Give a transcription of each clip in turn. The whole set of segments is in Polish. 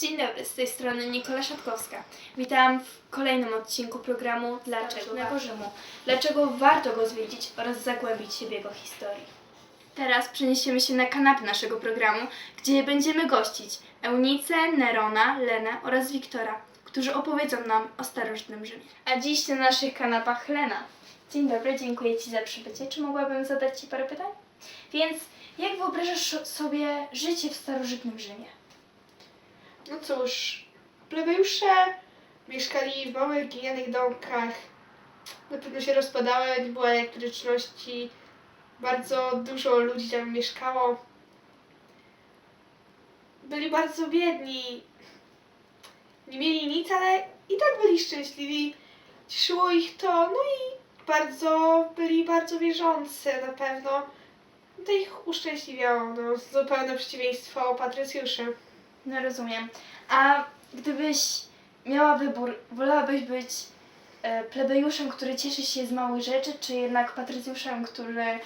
Dzień dobry, z tej strony Nikola Szatkowska. Witam w kolejnym odcinku programu Dlaczego Rzymu? Dlaczego warto go zwiedzić oraz zagłębić się w jego historii. Teraz przeniesiemy się na kanapę naszego programu, gdzie będziemy gościć Eunicę, Nerona, Lenę oraz Wiktora, którzy opowiedzą nam o starożytnym Rzymie. A dziś na naszych kanapach Lena. Dzień dobry, dziękuję Ci za przybycie. Czy mogłabym zadać Ci parę pytań? Więc jak wyobrażasz sobie życie w starożytnym Rzymie? No cóż, plebejusze mieszkali w małych glinianych domkach. Na pewno się rozpadały, nie było elektryczności. Bardzo dużo ludzi tam mieszkało. Byli bardzo biedni. Nie mieli nic, ale i tak byli szczęśliwi. Cieszyło ich to, no i bardzo, byli bardzo wierzący na pewno. To ich uszczęśliwiało, no, zupełne przeciwieństwo patrycjuszy. No rozumiem. A gdybyś miała wybór, wolałabyś być e, plebejuszem, który cieszy się z małych rzeczy, czy jednak patrycjuszem, który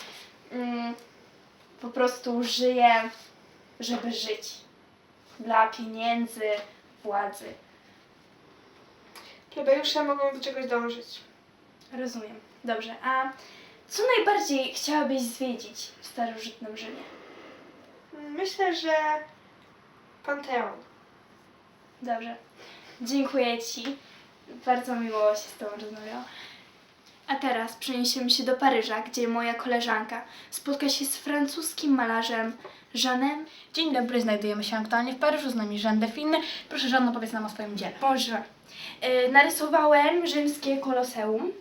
mm, po prostu żyje, żeby żyć? Dla pieniędzy, władzy. Plebejusze mogą do czegoś dążyć. Rozumiem. Dobrze. A co najbardziej chciałabyś zwiedzić w starożytnym Rzymie? Myślę, że Panteon. Dobrze. Dziękuję Ci. Bardzo miło się z Tobą rozmawiało. A teraz przeniesiemy się do Paryża, gdzie moja koleżanka spotka się z francuskim malarzem Jeanem. Dzień dobry, znajdujemy się aktualnie w Paryżu, z nami Jean Define. Proszę Jean, opowiedz nam o swoim dziele. Boże. E, narysowałem rzymskie koloseum,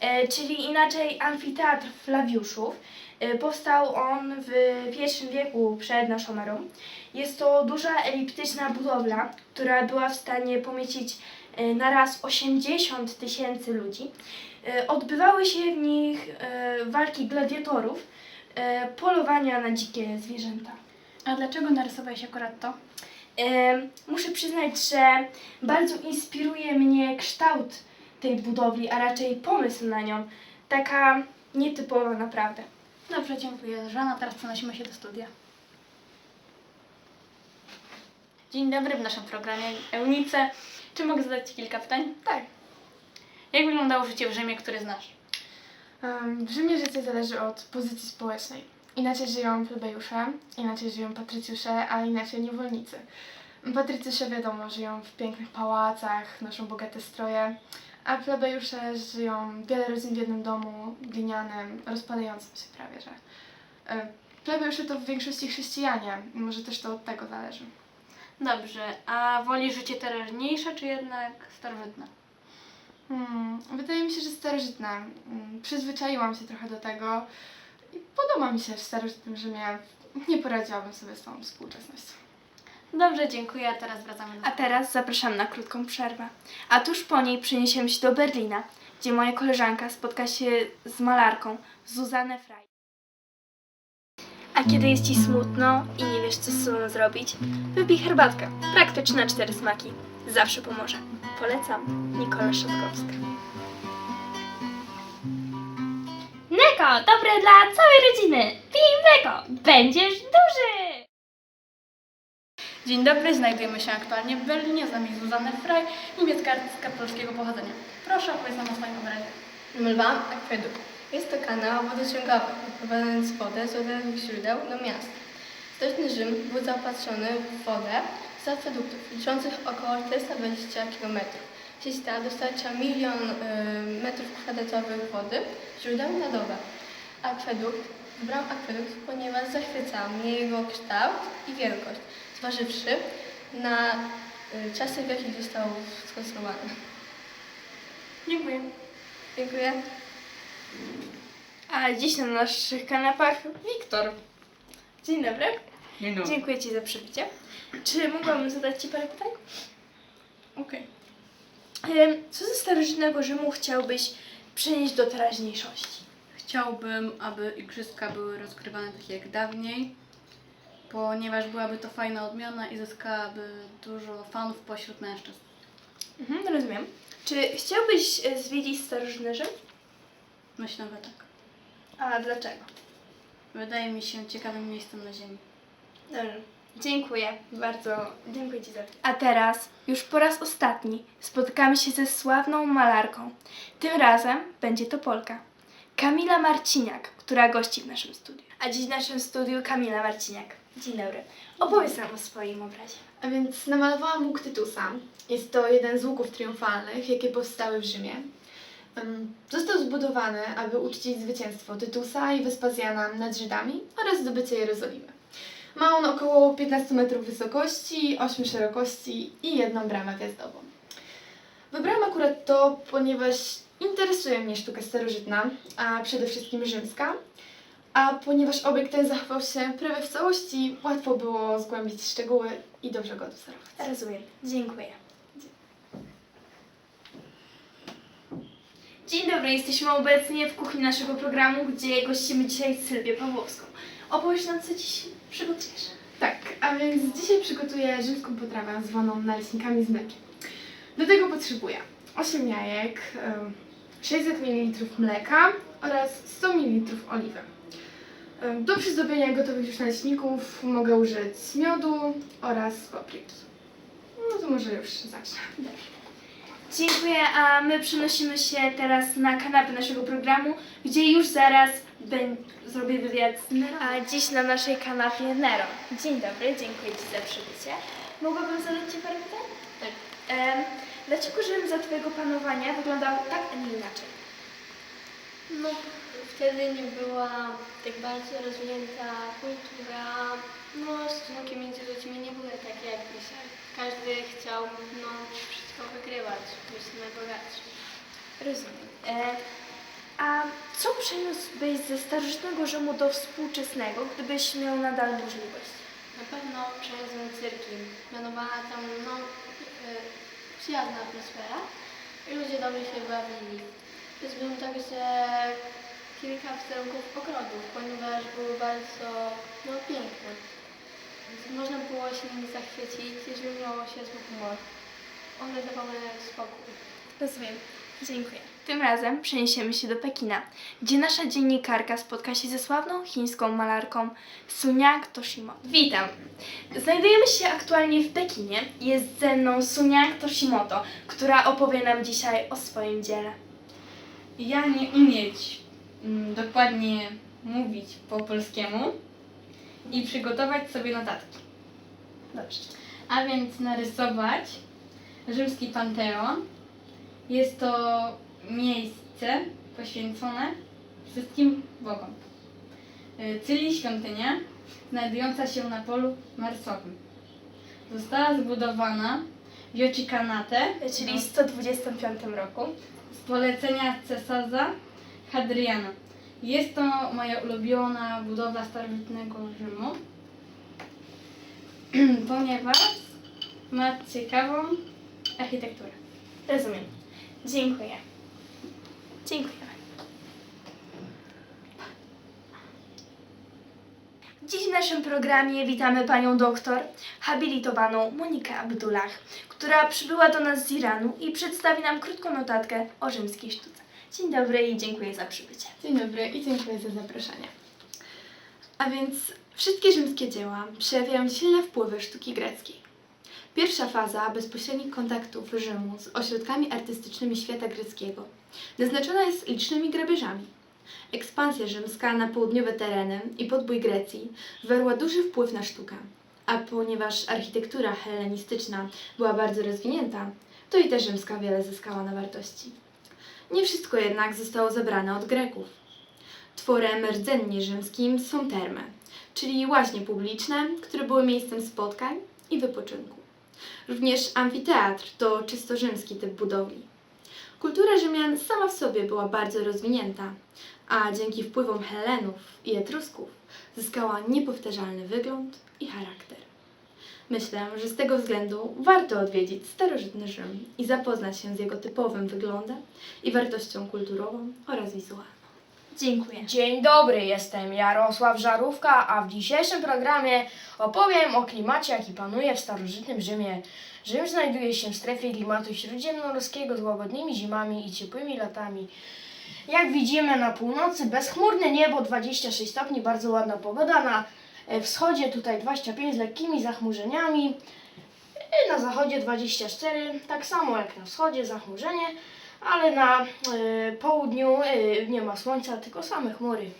e, czyli inaczej amfiteatr Flawiuszów. E, powstał on w I wieku przed naszą erą. Jest to duża eliptyczna budowla, która była w stanie pomieścić na raz 80 tysięcy ludzi. E, Odbywały się w nich e, walki gladiatorów, e, polowania na dzikie zwierzęta. A dlaczego narysowałeś akurat to? Muszę przyznać, że bardzo inspiruje mnie kształt tej budowli, a raczej pomysł na nią. Taka nietypowa naprawdę. Dobrze, dziękuję Jean, a teraz przenosimy się do studia. Dzień dobry, w naszym programie Eunice. Czy mogę zadać Ci kilka pytań? Tak. Jak wyglądało życie w Rzymie, który znasz? Em, W Rzymie życie zależy od pozycji społecznej. Inaczej żyją plebejusze, inaczej żyją patrycjusze, a inaczej niewolnicy. Patrycjusze wiadomo, żyją w pięknych pałacach, noszą bogate stroje, a plebejusze żyją wiele rodzin w jednym domu, glinianym, rozpadającym się prawie, że. Plebejusze to w większości chrześcijanie, może też to od tego zależy. Dobrze, a woli życie teraźniejsze, czy jednak starożytne? Hmm, wydaje mi się, że starożytne. Mm, Przyzwyczaiłam się trochę do tego i podoba mi się w starożytnym Rzymie. Nie poradziłabym sobie z tą współczesnością. Dobrze, dziękuję, a teraz wracamy do A teraz zapraszam na krótką przerwę. A tuż po niej przeniesiemy się do Berlina, gdzie moja koleżanka spotka się z malarką Zuzanne Frey. A kiedy jest Ci smutno i nie wiesz, co z sobą zrobić, wypij herbatkę. Praktyczna cztery smaki. Zawsze pomoże. Polecam. Nikola Szatkowska. Mleko, dobre dla całej rodziny. Pij mleko, będziesz duży. Dzień dobry, znajdujemy się aktualnie w Berlinie, z nami Zuzanne Frey, niemiecka artystka polskiego pochodzenia. Proszę opowiedz nam o swoim obrazie. Mlwam akwedukt. Jest to kanał wodociągowy, wyprowadzając wodę z odległych źródeł do miast. Stoczny Rzym był zaopatrzony w wodę z akweduktów, liczących około 420 km. Sieć ta dostarcza milion y, metrów kwadratowych wody źródeł na dobę. Akwedukt wybrał akwedukt, ponieważ zachwycał mnie jego kształt i wielkość, zważywszy na y, czasy, w jakich został skonstruowany. Dziękuję. Dziękuję. A dziś na naszych kanapach Wiktor. Dzień dobry. Dzień dobry. Dziękuję Ci za przybycie. Czy mogłabym zadać Ci parę pytań? Okej. Em, Co ze starożytnego Rzymu chciałbyś przenieść do teraźniejszości? Chciałbym, aby igrzyska były rozgrywane tak jak dawniej, ponieważ byłaby to fajna odmiana i zyskałaby dużo fanów pośród mężczyzn. Mhm, rozumiem. Czy chciałbyś e, zwiedzić starożytny Rzym? Myślę, że tak. A dlaczego? Wydaje mi się ciekawym miejscem na Ziemi. Dobrze. Dziękuję, bardzo dziękuję Ci za to. A teraz, już po raz ostatni, spotkamy się ze sławną malarką. Tym razem będzie to Polka. Kamila Marciniak, która gości w naszym studiu. A dziś w naszym studiu Kamila Marciniak. Dzień dobry. Opowiedz nam o swoim obrazie. A więc namalowałam łuk Tytusa. Jest to jeden z łuków triumfalnych, jakie powstały w Rzymie. Został zbudowany, aby uczcić zwycięstwo Tytusa i Wespazjana nad Żydami oraz zdobycie Jerozolimy. Ma on około 15 metrów wysokości, 8 szerokości i jedną bramę wjazdową. Wybrałam akurat to, ponieważ interesuje mnie sztuka starożytna, a przede wszystkim rzymska, a ponieważ obiekt ten zachował się prawie w całości, łatwo było zgłębić szczegóły i dobrze go odwzorować. Rozumiem. Dziękuję. Dzień dobry, jesteśmy obecnie w kuchni naszego programu, gdzie gościmy dzisiaj Sylwię Pawłowską. Opowiedz nam, co dziś przygotujesz. Tak, a więc dzisiaj przygotuję rzymską potrawę zwaną naleśnikami z mlekiem. Do tego potrzebuję 8 jajek, em, 600 ml mleka oraz 100 ml oliwy. Do przyzdobienia gotowych już naleśników mogę użyć miodu oraz papryki. No to może już zacznę. Dziękuję, a my przenosimy się teraz na kanapę naszego programu, gdzie już zaraz zrobię wywiad z Nero. A dziś na naszej kanapie Nero. Dzień dobry, dziękuję Ci za przybycie. Mogłabym zadać Ci parę pytań? Tak. Em, dlaczego Rzym za Twojego panowania wyglądał tak, a nie inaczej? No, wtedy nie była tak bardzo rozwinięta kultura, no stosunki między ludźmi nie były takie jak dzisiaj. Każdy chciał no, wszystko wygrywać, być najbogatszy. Rozumiem. E, a co przeniósłbyś ze starożytnego Rzymu do współczesnego, gdybyś miał nadal możliwość? Na pewno przeniosłem cyrki. Mianowała tam no, e, przyjazna atmosfera i ludzie dobrze się bawili. Zrobiłem także kilka wizerunków ogrodów, ponieważ były bardzo no, piękne. Można było się nimi zachwycić, jeżeli miało się zły humor. One dawały spokój. Rozumiem. Dziękuję. Tym razem przeniesiemy się do Pekina, gdzie nasza dziennikarka spotka się ze sławną chińską malarką Suniak Toshimoto. Witam! Znajdujemy się aktualnie w Pekinie. Jest ze mną Suniak Toshimoto, która opowie nam dzisiaj o swoim dziele. ja nie umieć mm, dokładnie mówić po polskiemu i przygotować sobie notatki. Dobrze. A więc narysować rzymski panteon. Jest to miejsce poświęcone wszystkim bogom. Y, Cyli świątynia, znajdująca się na polu marsowym. Została zbudowana w Jochikanate, Czyli w 125 roku. z polecenia cesarza Hadriana. Jest to moja ulubiona budowla starożytnego Rzymu, ponieważ ma ciekawą architekturę. Rozumiem. Dziękuję. Dziękujemy. Dziś w naszym programie witamy panią doktor, habilitowaną Monikę Abdullah, która przybyła do nas z Iranu i przedstawi nam krótką notatkę o rzymskiej sztuce. Dzień dobry i dziękuję za przybycie. Dzień dobry i dziękuję za zaproszenie. A więc wszystkie rzymskie dzieła przejawiają silne wpływy sztuki greckiej. Pierwsza faza bezpośrednich kontaktów Rzymu z ośrodkami artystycznymi świata greckiego naznaczona jest licznymi grabieżami. Ekspansja rzymska na południowe tereny i podbój Grecji wywarła duży wpływ na sztukę, a ponieważ architektura hellenistyczna była bardzo rozwinięta, to i ta rzymska wiele zyskała na wartości. Nie wszystko jednak zostało zabrane od Greków. Tworem rdzennie rzymskim są termy, czyli łaźnie publiczne, które były miejscem spotkań i wypoczynku. Również amfiteatr to czysto rzymski typ budowli. Kultura Rzymian sama w sobie była bardzo rozwinięta, a dzięki wpływom Helenów i Etrusków zyskała niepowtarzalny wygląd i charakter. Myślę, że z tego względu warto odwiedzić starożytny Rzym i zapoznać się z jego typowym wyglądem i wartością kulturową oraz wizualną. Dziękuję. Dzień dobry, jestem Jarosław Żarówka, a w dzisiejszym programie opowiem o klimacie, jaki panuje w starożytnym Rzymie. Rzym znajduje się w strefie klimatu śródziemnomorskiego z łagodnymi zimami i ciepłymi latami. Jak widzimy na północy bezchmurne niebo, 26 stopni, bardzo ładna pogoda. Na Wschodzie tutaj 25 z lekkimi zachmurzeniami. E, Na zachodzie 24, tak samo jak na wschodzie zachmurzenie, ale na e, południu e, nie ma słońca, tylko same chmury.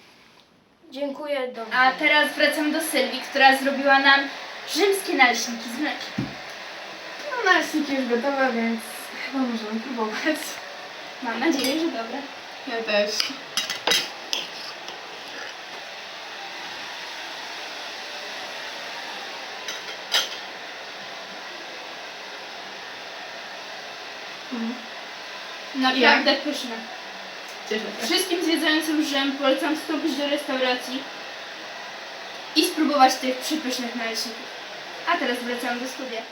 Dziękuję. Do A teraz wracam do Sylwii, która zrobiła nam rzymskie naleśniki z mlekiem. No naleśniki już gotowe, więc chyba możemy próbować. Mam nadzieję, że dobre. Ja też. Naprawdę pyszne. Cieszę się. Wszystkim zwiedzającym Rzym polecam wstąpić do restauracji i spróbować tych przepysznych naleśników. A teraz wracam do studia.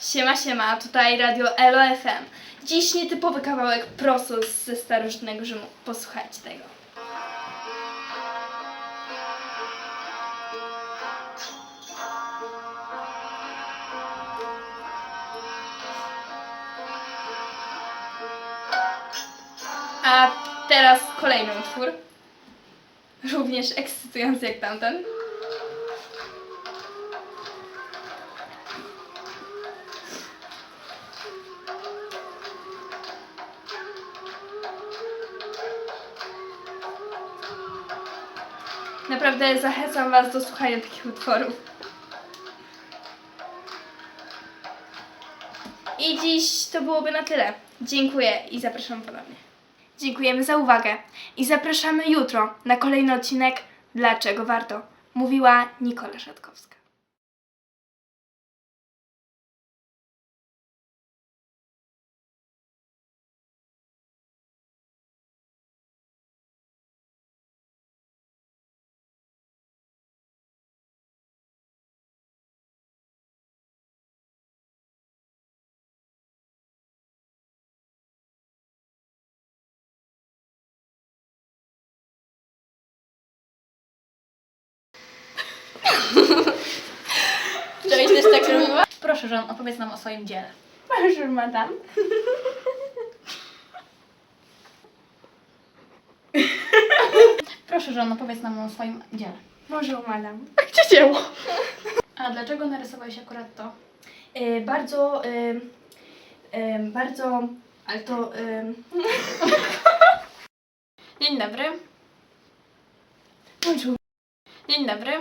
Siema, siema, tutaj radio Elo FM. Dziś nietypowy kawałek prosto ze starożytnego Rzymu. Posłuchajcie tego. A teraz kolejny utwór. Również ekscytujący jak tamten. Naprawdę zachęcam Was do słuchania takich utworów. I dziś to byłoby na tyle. Dziękuję i zapraszam ponownie. Dziękujemy za uwagę i zapraszamy jutro na kolejny odcinek Dlaczego warto? Mówiła Nikola Szatkowska. Cześć, też tak robiła? Proszę, Żan, opowiedz nam o swoim dziele. Bonjour, madame. Proszę, Żan, opowiedz nam o swoim dziele. Bonjour, madame. Gdzie dzieło? A dlaczego narysowałeś akurat to? Y, bardzo, y, y, bardzo, ale to... Y, Dzień dobry. bonjour. Dzień dobry.